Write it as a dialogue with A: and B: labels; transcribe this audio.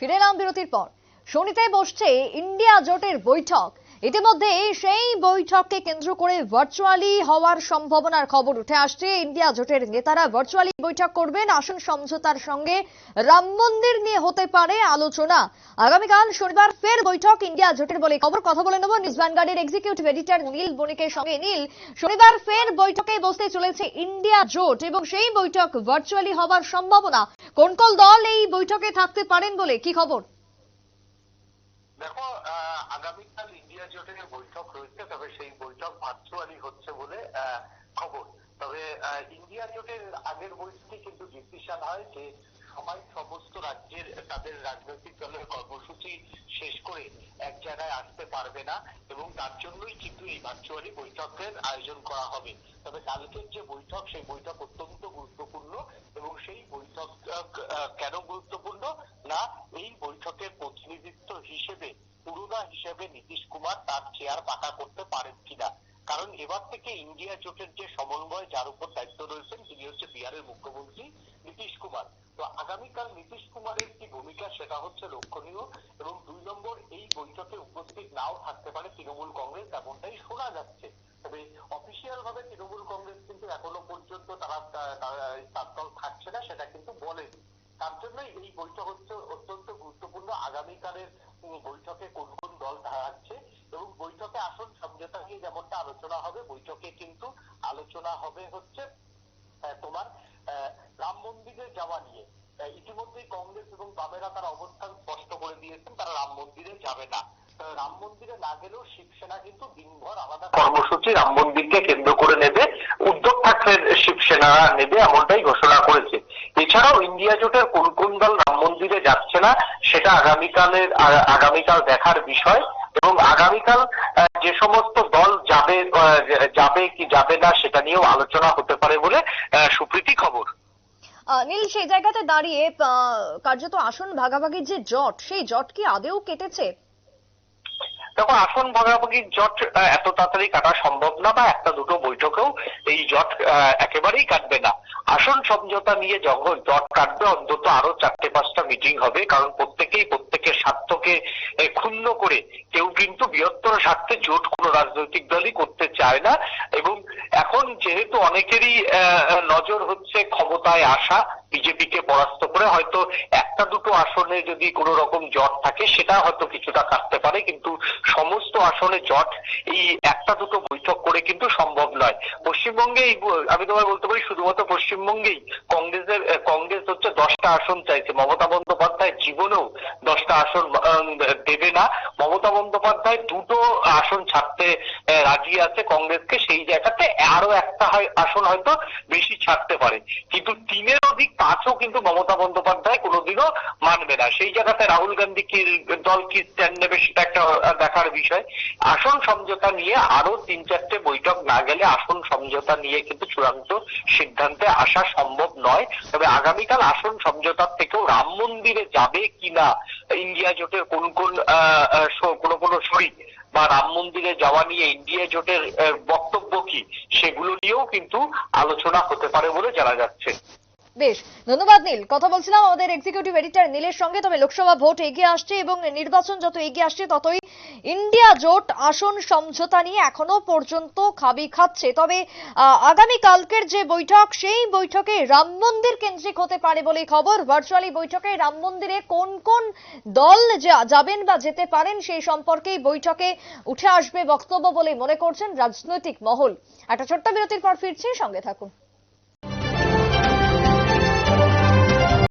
A: ফিরে এলাম বিরতির পর। শনিতে বসছে ইন্ডিয়া জোটের বৈঠক। ইতিমধ্যে সেই বৈঠককে কেন্দ্র করে ভার্চুয়ালি হওয়ার সম্ভাবনার খবর উঠে আসছে। ইন্ডিয়া জোটের নেতারা ভার্চুয়ালি বৈঠক করবেন, আসন সমঝোতার সঙ্গে রাম মন্দির নিয়ে হতে পারে আলোচনা। আগামীকাল শনিবার ফের বৈঠক ইন্ডিয়া জোটের বলে খবর। কথা বলে নেব নিউজ ভ্যানগার্ডের এক্সিকিউটিভ এডিটর নীল বণিকের সঙ্গে। নীল, শনিবার ফের বৈঠকে বসতে চলেছে ইন্ডিয়া জোট এবং সেই বৈঠক ভার্চুয়ালি হওয়ার সম্ভাবনা। কোন কোন দল এই বৈঠকে থাকতে পারেন বলে কি খবর?
B: দেখো আগামীকাল ইন্ডিয়া জোটের বৈঠক রয়েছে, তবে সেই বৈঠক ভার্চুয়ালি হচ্ছে বলে খবর। তবে ইন্ডিয়া জোটের আগের বৈঠকে কিন্তু ডিসিশন হয় যে সবাই সমস্ত রাজ্যের, তাদের রাজনৈতিক দলের কর্মসূচি শেষ করে এক জায়গায় আসতে পারবে না, এবং তার জন্যই কিন্তু এই ভার্চুয়ালি বৈঠকের আয়োজন করা হবে। তবে কালকের যে বৈঠক, সেই বৈঠক অত্যন্ত গুরুত্বপূর্ণ, এবং সেই বৈঠক আহ, কেন গুরুত্বপূর্ণ? না এই বৈঠকের প্রতিনিধিত্ব হিসেবে পুরোনা হিসেবে নীতিশ কুমার তার চেয়ার পাকা করতে পারেন কিনা? কারণ এবার থেকে ইন্ডিয়া জোটের যে সমন্বয় যার উপর দায়িত্ব রয়েছেন তিনি হচ্ছে বিহারের মুখ্যমন্ত্রী নীতিশ কুমার। তো আগামীকাল নীতিশ কুমারের কি ভূমিকা সেটা হচ্ছে লক্ষণীয়। এবং দুই নম্বর এই বৈঠকে উপস্থিত নাও থাকতে পারে তৃণমূল কংগ্রেস এমনটাই শোনা যাচ্ছে। তবে অফিসিয়াল ভাবে তৃণমূল কংগ্রেস কিন্তু এখনও পর্যন্ত তারা- তার দল থাকছে না সেটা কিন্তু বলেনি তার জন্যই এই বৈঠক হচ্ছে অত্যন্ত গুরুত্বপূর্ণ। আগামীকালের বৈঠকে কোন কোন দল থাকছে এবং বৈঠকে আসন সমঝোতা নিয়ে যেমনটা আলোচনা হবে বৈঠকে কিন্তু আলোচনা হবে হচ্ছে তোমার রাম মন্দিরে যাওয়া নিয়ে। আহ, ইতিমধ্যেই কংগ্রেস এবং বামেরা তারা অবস্থান স্পষ্ট করে দিয়েছেন তারা রাম মন্দিরে যাবে না। রাম মন্দিরে না গেলেও শিবসেনা কিন্তু দিনভর আলাদা কর্মসূচি রাম মন্দিরকে কেন্দ্র করে নেবে। উদ্যোগ থাকলে শিবসেনা নেবে এমনটাই ঘোষণা করেছে। এছাড়াও ইন্ডিয়া জোটের কোন কোন দল রাম মন্দিরে যাচ্ছে না সেটা আগামীকালের আগামীকাল দেখার বিষয়। এবং আগামীকাল যে সমস্ত দল যাবে যাবে কি যাবে না সেটা নিয়েও আলোচনা হতে পারে বলে সুপ্রীতি খবর।
A: নীল সেই জায়গাতে দাঁড়িয়ে কার্যত আসন ভাগাভাগির যে জট সেই জট কি আদেও কেটেছে?
B: দেখো আসন ভাগাভাগির জট এত তাড়াতাড়ি কাটা সম্ভব না বা একটা দুটো বৈঠকেও এই জট একেবারেই কাটবে না। আসন সমঝোতা নিয়ে যখন জট কাটবে, অন্তত আরও চারটে পাঁচটা মিটিং হবে, কারণ প্রত্যেকেই প্রত্যেকের স্বার্থকে ক্ষুণ্ণ করে কেউ কিন্তু বৃহত্তর স্বার্থে জোট কোনো রাজনৈতিক দলই করতে চায় না। এবং এখন যেহেতু অনেকেরই নজর হচ্ছে ক্ষমতায় আসা, বিজেপিকে পরাস্ত করে, হয়তো একটা দুটো আসনে যদি কোনো রকম জট থাকে, সেটা হয়তো কিছুটা কাটতে পারে, কিন্তু সমস্ত আসনে জট এই একটা দুটো বৈঠক করে কিন্তু সম্ভব নয়। পশ্চিমবঙ্গে আমি তোমায় বলতে পারি, শুধুমাত্র পশ্চিমবঙ্গেই কংগ্রেসের, কংগ্রেস হচ্ছে দশটা আসন চাইছে। মমতা বন্দ্যোপাধ্যায় জীবনেও দশটা আসন দেবে না। মমতা বন্দ্যোপাধ্যায় দুটো আসন ছাড়তে রাজি আছে কংগ্রেসকে। সেই জায়গাতে আরও একটা হয়- আসন হয়তো বেশি ছাড়তে পারে। কিন্তু তিনের অধিক পাঁচও কিন্তু মমতা বন্দ্যোপাধ্যায় কোনোদিনও মানবে না। সেই জায়গাতে রাহুল গান্ধী কি দল কি স্ট্যান্ড নেবে সেটা একটা দেখার বিষয়। আসন সমঝোতা নিয়ে আরও তিন চারটে বৈঠক না গেলে আসন সমঝোতা নিয়ে কিন্তু চূড়ান্ত সিদ্ধান্তে আসা সম্ভব নয়। তবে আগামীকাল আসন সমঝোতার থেকেও রাম মন্দিরে যাবে কিনা ইন্ডিয়া জোটের কোন কোন কোন কোনো শরিক বা রাম মন্দিরে যাওয়া নিয়ে ইন্ডিয়া জোটের বক্তব্য কি, সেগুলো নিয়েও কিন্তু আলোচনা হতে পারে বলে জানা যাচ্ছে।
A: বেশ, ধন্যবাদ নীল। কথা বলছিলাম আমাদের এক্সিকিউটিভ এডিটর নীলের সঙ্গে, তবে লোকসভা ভোট এগিয়ে আসছে এবং নির্বাচন যত এগিয়ে আসছে ততই ইন্ডিয়া জোট আসন সমঝোতা নিয়ে এখনও পর্যন্ত খাবি খাচ্ছে। তবে আগামী কালকের যে বৈঠক, সেই বৈঠকে রাম মন্দির কেন্দ্রিক হতে পারে বলে খবর। ভার্চুয়ালি বৈঠকে রাম মন্দিরে কোন কোন দল যাবেন বা যেতে পারেন, সেই সম্পর্কেই বৈঠকে উঠে আসবে বক্তব্য বলে মনে করছেন রাজনৈতিক মহল। একটা ছোট্ট বিরতির পর ফিরছি, সঙ্গে থাকুন।